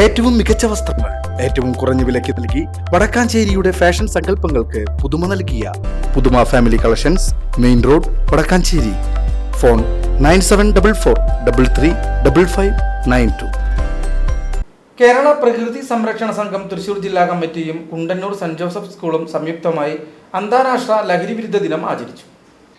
ഏറ്റവും മികച്ച വസ്ത്രങ്ങൾ ഏറ്റവും കുറഞ്ഞ വിലയ്ക്ക് നൽകി വടക്കാഞ്ചേരിയുടെ ഫാഷൻ സങ്കല്പങ്ങൾക്ക് പുതുമ നൽകിയ പുതുമ family collections main road Vadakkanchery. Phone nine seven double four double three double five nine two. Kerala പ്രകൃതി സംരക്ഷണ സംഘം തൃശൂർ ജില്ലാ കമ്മിറ്റിയും കുണ്ടന്നൂർ സെന്റ് ജോസഫ് സ്കൂളും സംയുക്തമായി അന്താരാഷ്ട്ര ലഹരി വിരുദ്ധ ദിനം ആചരിച്ചു.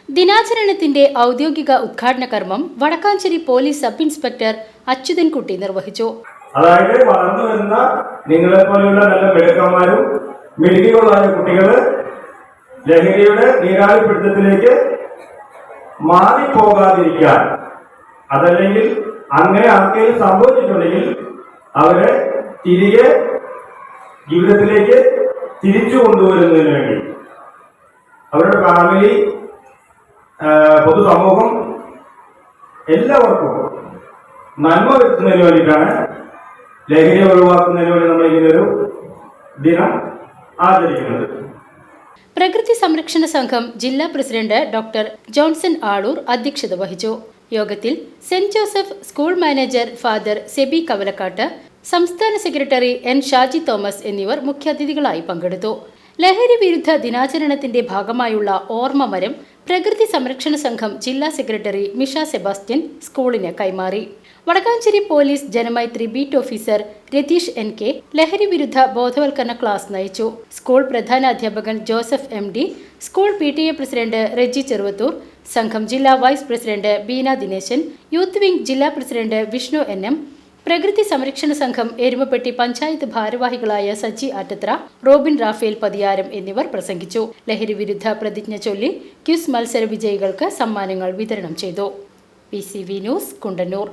ദിനാചരണത്തിന്റെ ഔദ്യോഗിക ഉദ്ഘാടന കർമ്മം Vadakkanchery police sub inspector Achuthankutty നിർവഹിച്ചു. അതായത് വളർന്നു വരുന്ന നിങ്ങളെ പോലെയുള്ള നല്ല മിടുക്കന്മാരും മിടുക്കികളായ കുട്ടികൾ ലഹരിയുടെ നീരാളിപ്പിടുത്തത്തിലേക്ക് മാറിപ്പോകാതിരിക്കാൻ അതല്ലെങ്കിൽ അങ്ങനെ ആർക്കെങ്കിലും സംഭവിച്ചിട്ടുണ്ടെങ്കിൽ അവരെ തിരികെ ജീവിതത്തിലേക്ക് തിരിച്ചു കൊണ്ടുവരുന്നതിന് വേണ്ടി. അവരുടെ ഫാമിലി പൊതുസമൂഹം എല്ലാവർക്കും നന്മ വരുത്തുന്നതിന് വേണ്ടിയിട്ടാണ് ലഹരി ഒഴിവാക്കുന്നതിന് വേണ്ടി നമ്മൾ ഇങ്ങനൊരു ദിനം ആചരിക്കുന്നത്. പ്രകൃതി സംരക്ഷണ സംഘം ജില്ലാ പ്രസിഡന്റ് ഡോക്ടർ ജോൺസൺ ആളൂർ അധ്യക്ഷത വഹിച്ചു. യോഗത്തിൽ saint Joseph school manager father Sebi Kavalakkad സംസ്ഥാന സെക്രട്ടറി എൻ ഷാജി തോമസ് എന്നിവർ മുഖ്യാതിഥികളായി പങ്കെടുത്തു. ലഹരി വിരുദ്ധ ദിനാചരണത്തിന്റെ ഭാഗമായുള്ള ഓർമ്മ മരം പ്രകൃതി സംരക്ഷണ സംഘം ജില്ലാ സെക്രട്ടറി മിഷ സെബാസ്റ്റ്യൻ സ്കൂളിന് കൈമാറി. Vadakkanchery police Janamaithri beat officer Ratheesh N K ലഹരി വിരുദ്ധ ബോധവൽക്കരണ ക്ലാസ് നയിച്ചു. School പ്രധാനാധ്യാപകൻ Joseph M D school P T A president Reji Cheruvathur സംഘം ജില്ലാ vice president Beena Dineshan youth wing ജില്ലാ പ്രസിഡന്റ് വിഷ്ണു എൻ എം പ്രകൃതി സംരക്ഷണ സംഘം എരുമപ്പെട്ടി പഞ്ചായത്ത് ഭാരവാഹികളായ സജി ആറ്റത്ര റോബിൻ റാഫേൽ പതിയാരം എന്നിവർ പ്രസംഗിച്ചു. ലഹരി വിരുദ്ധ പ്രതിജ്ഞ ചൊല്ലി ക്യൂസ് മത്സര വിജയികൾക്ക് സമ്മാനങ്ങൾ വിതരണം ചെയ്തു. P news Kundannoor.